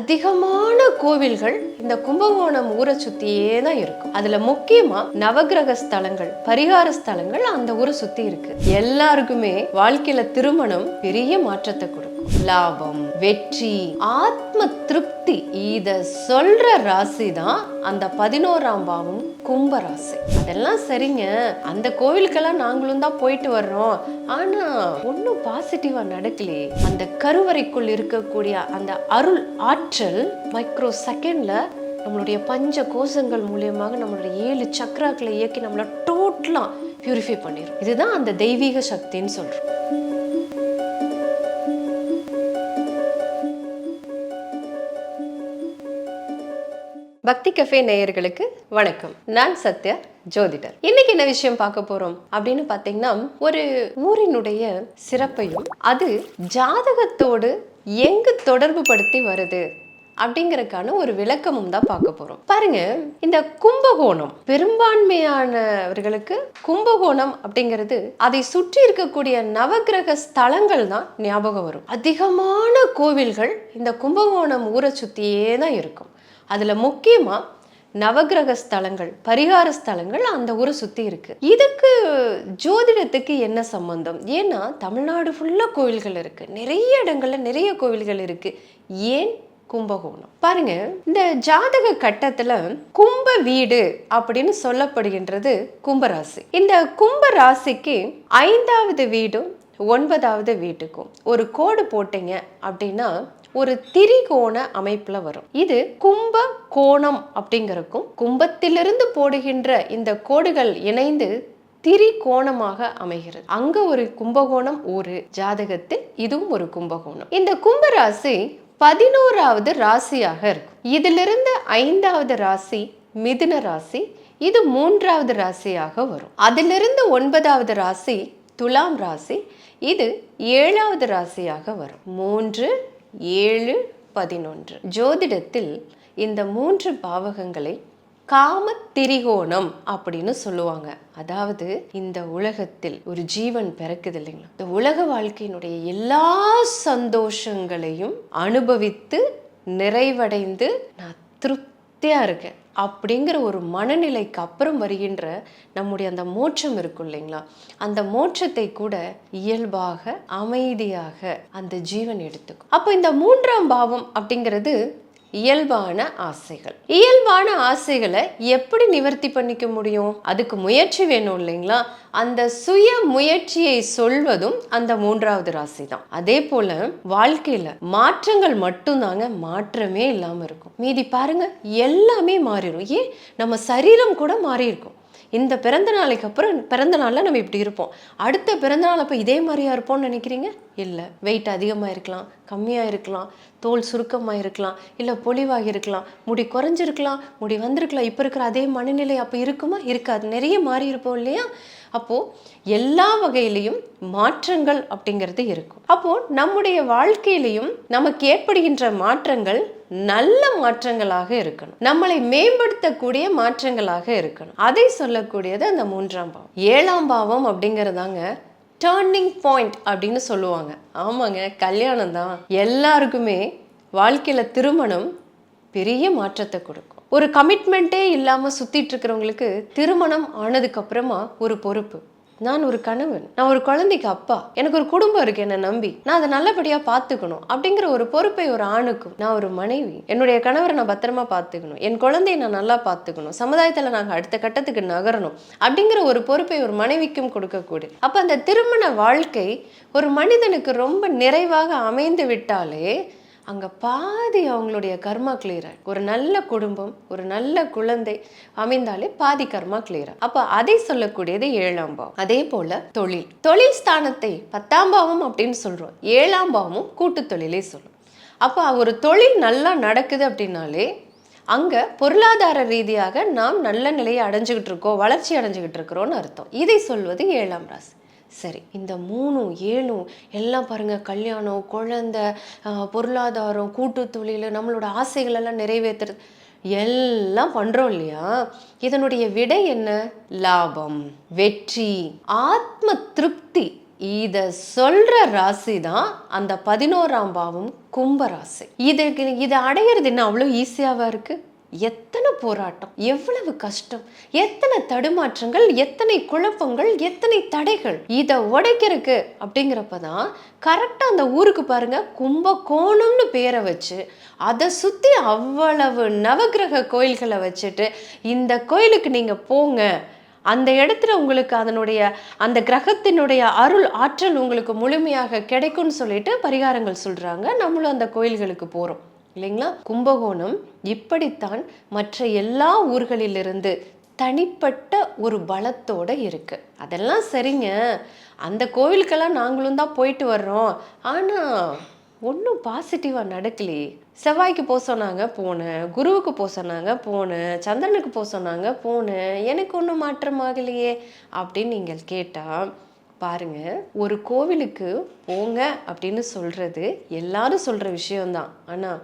அதிகமான கோவில்கள் இந்த கும்பகோணம் ஊரை சுத்தியே தான் இருக்கும். அதுல முக்கியமா நவகிரக ஸ்தலங்கள் பரிகார ஸ்தலங்கள் அந்த ஊரை சுத்தி இருக்கு. எல்லாருக்குமே வாழ்க்கையில திருமணம் பெரிய மாற்றத்தை கொடுக்கும். லாபம் வெற்றி ஆத்ம திருப்தி இத சொல்ற ராசி தான் அந்த பதினோராம் பாவம் கும்ப ராசி. அதெல்லாம் சரிங்க. அந்த கோவிலுக்கெல்லாம் நாங்களும் தான் போயிட்டு வர்றோம். ஆனா ஒன்றும் பாசிட்டிவா நடக்கலையே அந்த கருவறைக்குள் இருக்கக்கூடிய அந்த அருள் ஆற்றல் மைக்ரோ செகண்ட்ல நம்மளுடைய பஞ்ச கோஷங்கள் மூலியமாக நம்மளுடைய ஏழு சக்கராக்களை இயக்கி நம்மளை டோட்டலாக பியூரிஃபை பண்ணிடும் இதுதான் அந்த தெய்வீக சக்தின்னு சொல்கிறோம் பக்தி கஃபே நேயர்களுக்கு வணக்கம். நான் சத்யா ஜோதிடர். இன்னைக்கு என்ன விஷயம் பார்க்க போறோம் அப்படின்னு பார்த்தீங்கன்னா ஒரு ஊரினுடைய சிறப்பையும் அது ஜாதகத்தோடு எங்கு தொடர்பு படுத்தி வருது அப்படிங்கறதுக்கான ஒரு விளக்கமும் தான் பார்க்க போறோம். பாருங்க இந்த கும்பகோணம் பெரும்பான்மையானவர்களுக்கு கும்பகோணம் அப்படிங்கிறது அதை சுற்றி இருக்கக்கூடிய நவகிரக ஸ்தலங்கள் தான் ஞாபகம் வரும். அதிகமான கோவில்கள் இந்த கும்பகோணம் ஊரை சுத்தியே தான் இருக்கும். அதில் முக்கியமாக நவகிரக ஸ்தலங்கள் பரிகார ஸ்தலங்கள் அந்த ஊரை சுற்றி இருக்கு. இதுக்கு ஜோதிடத்துக்கு என்ன சம்பந்தம்? ஏன்னா தமிழ்நாடு ஃபுல்லாக கோவில்கள் இருக்கு. நிறைய இடங்கள்ல நிறைய கோவில்கள் இருக்கு. ஏன் கும்பகோணம்? பாருங்க இந்த ஜாதக கட்டத்துல கும்ப வீடு அப்படின்னு சொல்லப்படுகின்றது கும்பராசி. இந்த கும்ப ராசிக்கு ஐந்தாவது வீடும் ஒன்பதாவது வீட்டுக்கும். ஒரு கோடு போட்டீங்க அப்படின்னா ஒரு திரிகோண அமைப்புல வரும். இது கும்ப கோணம் அப்படிங்கிறக்கும் கும்பத்திலிருந்து போடுகின்ற இந்த கோடுகள் இணைந்து திரிகோணமாக அமைகிறது. அங்க ஒரு கும்பகோணம் ஒரு ஜாதகத்தில் இதுவும் ஒரு கும்பகோணம். இந்த கும்பராசி பதினோராவது ராசியாக இருக்கும். இதிலிருந்து ஐந்தாவது ராசி மிதுன ராசி இது மூன்றாவது ராசியாக வரும். அதிலிருந்து ஒன்பதாவது ராசி துலாம் ராசி இது ஏழாவது ராசியாக வரும். மூன்று ஏழு பதினொன்று. ஜோதிடத்தில் இந்த மூன்று பாவகங்களை காம திரிகோணம் அப்படின்னு சொல்லுவாங்க. அதாவது இந்த உலகத்தில் ஒரு ஜீவன் பிறக்குது இல்லைங்களா? இந்த உலக வாழ்க்கையினுடைய எல்லா சந்தோஷங்களையும் அனுபவித்து நிறைவடைந்து நான் திருப்தியாக இருக்கேன் அப்படிங்கிற ஒரு மனநிலைக்கு அப்புறம் வருகின்ற நம்முடைய அந்த மோட்சம் இருக்கும் இல்லைங்களா? அந்த மோட்சத்தை கூட இயல்பாக அமைதியாக அந்த ஜீவன் எடுத்துக்கும். அப்போ இந்த மூன்றாம் பாவம் அப்படிங்கிறது இயல்பான ஆசைகள். இயல்பான ஆசைகளை எப்படி நிவர்த்தி பண்ணிக்க முடியும்? அதுக்கு முயற்சி வேணும் இல்லைங்களா? அந்த சுய முயற்சியை சொல்வதும் அந்த மூன்றாவது ராசி தான் அதே போல வாழ்க்கையில மாற்றங்கள் மட்டும்தாங்க மாற்றமே இல்லாம இருக்கும். மீதி பாருங்க எல்லாமே மாறிடும். ஏன்? நம்ம சரீரம் கூட மாறி இருக்கும் இந்த பிறந்த நாளைக்கு அப்புறம் பிறந்த நாளில் நம்ம இப்படி இருப்போம். அடுத்த பிறந்த நாள் அப்போ இதே மாதிரியா இருப்போம்னு நினைக்கிறீங்க? இல்லை. வெயிட் அதிகமாக இருக்கலாம் கம்மியாக இருக்கலாம் தோல் சுருக்கமாக இருக்கலாம் இல்லை பொலிவாக இருக்கலாம் முடி குறைஞ்சிருக்கலாம் முடி வந்திருக்கலாம். இப்போ இருக்கிற அதே மனநிலை அப்போ இருக்குமா? இருக்காது. நிறைய மாறி இருப்போம் இல்லையா? அப்போது எல்லா வகையிலையும் மாற்றங்கள் அப்படிங்கிறது இருக்கும். அப்போது நம்முடைய வாழ்க்கையிலையும் நமக்கு ஏற்படுகின்ற மாற்றங்கள் நல்ல மாற்றங்களாக இருக்கணும். நம்மளை மேம்படுத்தக்கூடிய மாற்றங்களாக இருக்கணும். அதை சொல்லக்கூடியது அந்த மூன்றாம் பாவம். ஏழாம் பாவம் அப்படிங்கிறதாங்க டேர்னிங் பாயிண்ட் அப்படின்னு சொல்லுவாங்க. ஆமாங்க கல்யாணம் தான். எல்லாருக்குமே வாழ்க்கையில திருமணம் பெரிய மாற்றத்தை கொடுக்கும். ஒரு கமிட்மெண்ட்டே இல்லாமல் சுற்றிட்டு இருக்கிறவங்களுக்கு திருமணம் ஆனதுக்கப்புறமா ஒரு பொறுப்பு. நான் ஒரு கணவன் நான் ஒரு குழந்தைக்கு அப்பா எனக்கு ஒரு குடும்பம் இருக்கு என்னை நம்பி. நான் அதை நல்லபடியா பார்த்துக்கணும் அப்படிங்கிற ஒரு பொறுப்பை ஒரு ஆணுக்கும் நான் ஒரு மனைவி என்னுடைய கணவரை நான் பத்திரமா பார்த்துக்கணும். என் குழந்தையை நான் நல்லா பார்த்துக்கணும். சமுதாயத்தில் நாங்கள் அடுத்த கட்டத்துக்கு நகரணும் அப்படிங்கிற ஒரு பொறுப்பை ஒரு மனைவிக்கும் கொடுக்கக்கூடிய அப்போ அந்த திருமண வாழ்க்கை ஒரு மனிதனுக்கு ரொம்ப நிறைவாக அமைந்து விட்டாலே அங்கே பாதி அவங்களுடைய கர்மா கிளியர் ஒரு நல்ல குடும்பம் ஒரு நல்ல குழந்தை அமைந்தாலே பாதி கர்மா கிளியர் அப்போ அதை சொல்லக்கூடியது ஏழாம் பாவம். அதே போல தொழில். தொழில் ஸ்தானத்தை பத்தாம் பாவம் அப்படின்னு சொல்கிறோம் ஏழாம் பாவமும் கூட்டு தொழிலே சொல்லும் அப்போ ஒரு தொழில் நல்லா நடக்குது அப்படின்னாலே அங்கே பொருளாதார ரீதியாக நாம் நல்ல நிலையை அடைஞ்சுக்கிட்டு இருக்கோம் வளர்ச்சி அடைஞ்சுக்கிட்டு இருக்கிறோன்னு அர்த்தம். இதை சொல்வது ஏழாம் ராசி. சரி இந்த மூணும் ஏழும் எல்லாம் பாருங்க கல்யாணம் குழந்த பொருளாதாரம் கூட்டு தொழில் நம்மளோட ஆசைகளெல்லாம் நிறைவேற்றுறது எல்லாம் பண்ணுறோம் இல்லையா? இதனுடைய விடை என்ன? லாபம் வெற்றி ஆத்ம திருப்தி. இதை சொல்கிற ராசி தான் அந்த பதினோராம் பாவம் கும்பராசி இது இதை அடையிறது என்ன? அவ்வளோ ஈஸியாவா இருக்குது எத்தனை போராட்டம் எவ்வளவு கஷ்டம் எத்தனை தடுமாற்றங்கள் எத்தனை குழப்பங்கள் எத்தனை தடைகள் இதை உடைக்கிறதுக்கு அப்படிங்கிறப்ப தான் கரெக்டாக அந்த ஊருக்கு பாருங்க கும்பகோணம்னு பேரை வச்சு அதை சுற்றி அவ்வளவு நவக்கிரக கோயில்களை வச்சுட்டு இந்த கோயிலுக்கு நீங்கள் போங்க. அந்த இடத்துல உங்களுக்கு அதனுடைய அந்த கிரகத்தினுடைய அருள் ஆற்றல் உங்களுக்கு முழுமையாக கிடைக்கும்னு சொல்லிட்டு பரிகாரங்கள் சொல்கிறாங்க நம்மளும் அந்த கோயில்களுக்கு போகிறோம் இல்லைங்களா? கும்பகோணம் இப்படித்தான் மற்ற எல்லா ஊர்களிலிருந்து தனிப்பட்ட ஒரு பலத்தோடு இருக்குது அதெல்லாம் சரிங்க. அந்த கோவிலுக்கெல்லாம் நாங்களும் தான் போயிட்டு வர்றோம். ஆனால் ஒன்றும் பாசிட்டிவாக நடக்கலையே செவ்வாய்க்கு போக சொன்னாங்க போனேன் குருவுக்கு போக சொன்னாங்க போனேன் சந்திரனுக்கு போக சொன்னாங்க போனேன் எனக்கு ஒன்றும் மாற்றமாகலையே அப்படின்னு நீங்கள் கேட்டால் பாருங்க ஒரு கோவிலுக்கு போங்க அப்படின்னு சொல்கிறது எல்லாரும் சொல்கிற விஷயம்தான். ஆனால்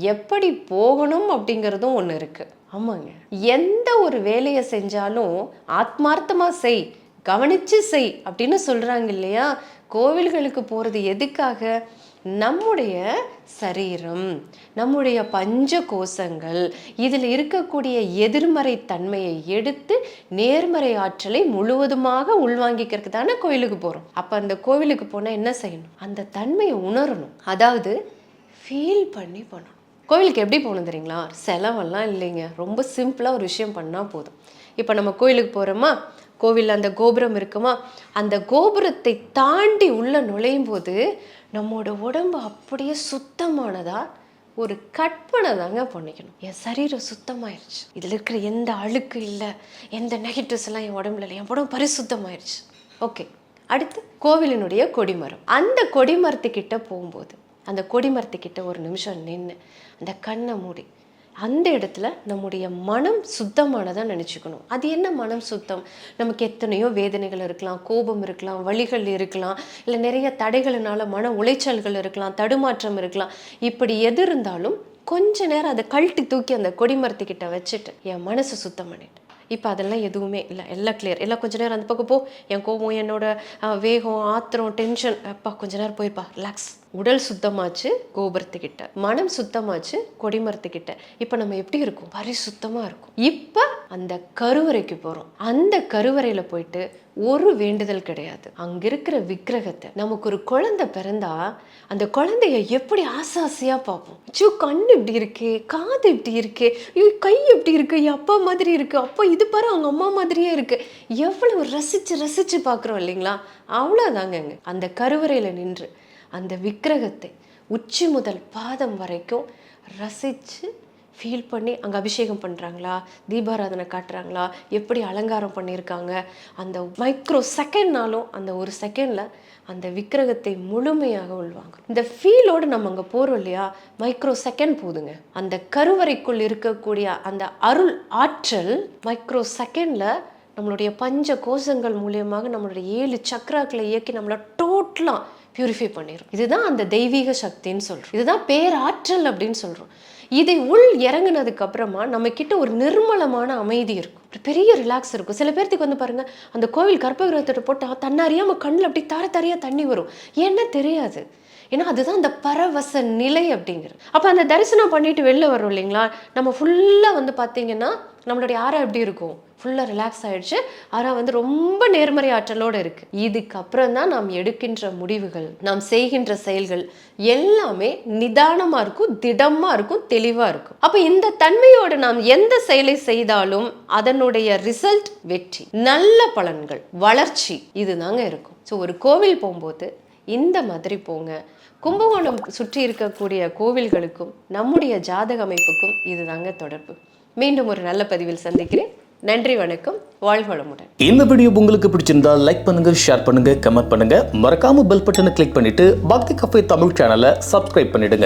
எப்படி போகணும் அப்படிங்கிறதும் ஒன்று இருக்கு. ஆமாங்க. எந்த ஒரு வேலையை செஞ்சாலும் ஆத்மார்த்தமா செய் கவனிச்சு செய் அப்படின்னு சொல்றாங்க இல்லையா? கோவில்களுக்கு போறது எதுக்காக? நம்முடைய சரீரம் நம்முடைய பஞ்ச கோஷங்கள் இதில் இருக்கக்கூடிய எதிர்மறை தன்மையை எடுத்து நேர்மறை ஆற்றலை முழுவதுமாக உள்வாங்கிக்கிறதுக்கு தானே கோயிலுக்கு போகிறோம் அப்போ அந்த கோவிலுக்கு போனால் என்ன செய்யணும்? அந்த தன்மையை உணரணும். அதாவது ஃபீல் பண்ணி பண்ணணும் கோவிலுக்கு எப்படி போகணும் தெரியுங்களா? செலவெல்லாம் இல்லைங்க. ரொம்ப சிம்பிளாக ஒரு விஷயம் பண்ணால் போதும். இப்போ நம்ம கோயிலுக்கு போகிறோமா கோவிலில் அந்த கோபுரம் இருக்குமா? அந்த கோபுரத்தை தாண்டி உள்ளே நுழையும் போது நம்மோட உடம்பு அப்படியே சுத்தமானதா ஒரு கற்பனை தாங்க பண்ணிக்கணும். என் சரீரம் சுத்தமாயிருச்சு. இதில் இருக்கிற எந்த அழுக்கு இல்லை எந்த நெகட்டிவ்ஸ் எல்லாம் என் உடம்புல இல்லை என் உடம்பு பரிசுத்தமாயிருச்சு. ஓகே அடுத்து கோவிலினுடைய கொடிமரம். அந்த கொடிமரத்துக்கிட்ட போகும்போது அந்த கொடிமரத்துக்கிட்ட ஒரு நிமிஷம் நின்று அந்த கண்ணை மூடி அந்த இடத்துல நம்முடைய மனம் சுத்தமானதாக நினச்சிக்கணும். அது என்ன மனம் சுத்தம்? நமக்கு எத்தனையோ வேதனைகள் இருக்கலாம் கோபம் இருக்கலாம் வலிகள் இருக்கலாம் இல்லை நிறைய தடைகளினால மன உளைச்சல்கள் இருக்கலாம் தடுமாற்றம் இருக்கலாம். இப்படி எது இருந்தாலும் கொஞ்ச நேரம் அதை கழட்டி தூக்கி அந்த கொடிமரத்துக்கிட்ட வச்சுட்டு என் மனசு சுத்தம் பண்ணிட்டு. இப்போ அதெல்லாம் எதுவுமே இல்லை. எல்லாம் கிளியர் எல்லாம் கொஞ்ச நேரம் அந்த பக்கம் போ. என் கோபம் என்னோட வேகம் ஆத்திரம் டென்ஷன் அப்பா கொஞ்ச நேரம் போயிருப்பா ரிலாக்ஸ் உடல் சுத்தமாச்சு கோபுரத்துக்கிட்ட. மனம் சுத்தமாச்சு கொடிமரத்துக்கிட்ட. இப்போ நம்ம எப்படி இருக்கும்? பரிசுத்தமாக இருக்கும். இப்போ அந்த கருவறைக்கு போகிறோம் அந்த கருவறையில் போயிட்டு ஒரு வேண்டுதல் கிடையாது. அங்கே இருக்கிற விக்கிரகத்தை நமக்கு ஒரு குழந்தை பிறந்தா அந்த குழந்தைய எப்படி ஆசை ஆசையாக பார்ப்போம்? ஐயோ கண் இப்படி இருக்கே காது இப்படி இருக்கே ஐயோ கை எப்படி இருக்கு என் அப்பா மாதிரி இருக்கு அப்பா இது பாரு அவங்க அம்மா மாதிரியே இருக்கு. எவ்வளவு ரசிச்சு ரசிச்சு பார்க்குறோம் இல்லைங்களா? அவ்வளோதாங்கங்க அந்த கருவறையில் நின்று அந்த விக்கிரகத்தை உச்சி முதல் பாதம் வரைக்கும் ரசித்து ஃபீல் பண்ணி அங்கே அபிஷேகம் பண்ணுறாங்களா தீபாராதனை காட்டுறாங்களா? எப்படி அலங்காரம் பண்ணியிருக்காங்க? அந்த மைக்ரோ செகண்ட்னாலும் அந்த ஒரு செகண்டில் அந்த விக்கிரகத்தை முழுமையாக உள்வாங்க. இந்த ஃபீலோடு நம்ம அங்கே போகிறோம் இல்லையா? மைக்ரோ செகண்ட் போதுங்க. அந்த கருவறைக்குள் இருக்கக்கூடிய அந்த அருள் ஆற்றல் மைக்ரோ செகண்டில் நம்மளுடைய பஞ்ச கோஷங்கள் மூலியமாக நம்மளுடைய ஏழு சக்கராக்களை இயக்கி நம்மளை டோட்டலாக பியூரிஃபை பண்ணிடும் இதுதான் அந்த தெய்வீக சக்தின்னு சொல்கிறோம் இதுதான் பேராற்றல் அப்படின்னு சொல்கிறோம் இதை உள் இறங்குனதுக்கு அப்புறமா நம்ம கிட்ட ஒரு நிர்மலமான அமைதி இருக்கும். ஒரு பெரிய ரிலாக்ஸ் இருக்கும். சில பேர்த்துக்கு வந்து பாருங்க அந்த கோவில் கர்ப்பகிரகத்தை போட்டால் தன்னறியாம கண்ணில் அப்படி தார தரையாக தண்ணி வரும். என்ன தெரியாது. ஏன்னா அதுதான் அந்த பரவச நிலை அப்படிங்கிறது. அப்போ அந்த தரிசனம் பண்ணிட்டு வெளில வரோம் இல்லைங்களா? நம்ம ஃபுல்லாக வந்து பார்த்தீங்கன்னா நம்மளுடைய ஆறா எப்படி இருக்கும்? ஃபுல்லாக ரிலாக்ஸ் ஆகிடுச்சு ஆறா வந்து ரொம்ப நேர்மறை ஆற்றலோடு இருக்குது இதுக்கப்புறம் தான் நாம் எடுக்கின்ற முடிவுகள் நாம் செய்கின்ற செயல்கள் எல்லாமே நிதானமாக இருக்கும் திடமாக இருக்கும் தெளிவாக இருக்கும். அப்போ இந்த தன்மையோடு நாம் எந்த செயலை செய்தாலும் அதனுடைய ரிசல்ட் வெற்றி. நல்ல பலன்கள் வளர்ச்சி இதுதாங்க இருக்கும். ஸோ ஒரு கோவில் போகும்போது இந்த மாதிரி போங்க. கும்பகோணம் சுற்றி இருக்கக்கூடிய கோவில்களுக்கும் நம்முடைய ஜாதக அமைப்புக்கும் இதுதாங்க தொடர்பு. மீண்டும் ஒரு நல்ல பதிவில் சந்திக்கிறேன். நன்றி வணக்கம். வாழ்வளமுடன். இந்த வீடியோ உங்களுக்கு பிடிச்சிருந்தா லைக் பண்ணுங்க ஷேர் பண்ணுங்க கமெண்ட் பண்ணுங்க. மறக்காம பெல் பட்டனை கிளிக் பண்ணிட்டு பக்தி கஃபே தமிழ் சேனலை சப்ஸ்கிரைப் பண்ணிடுங்க.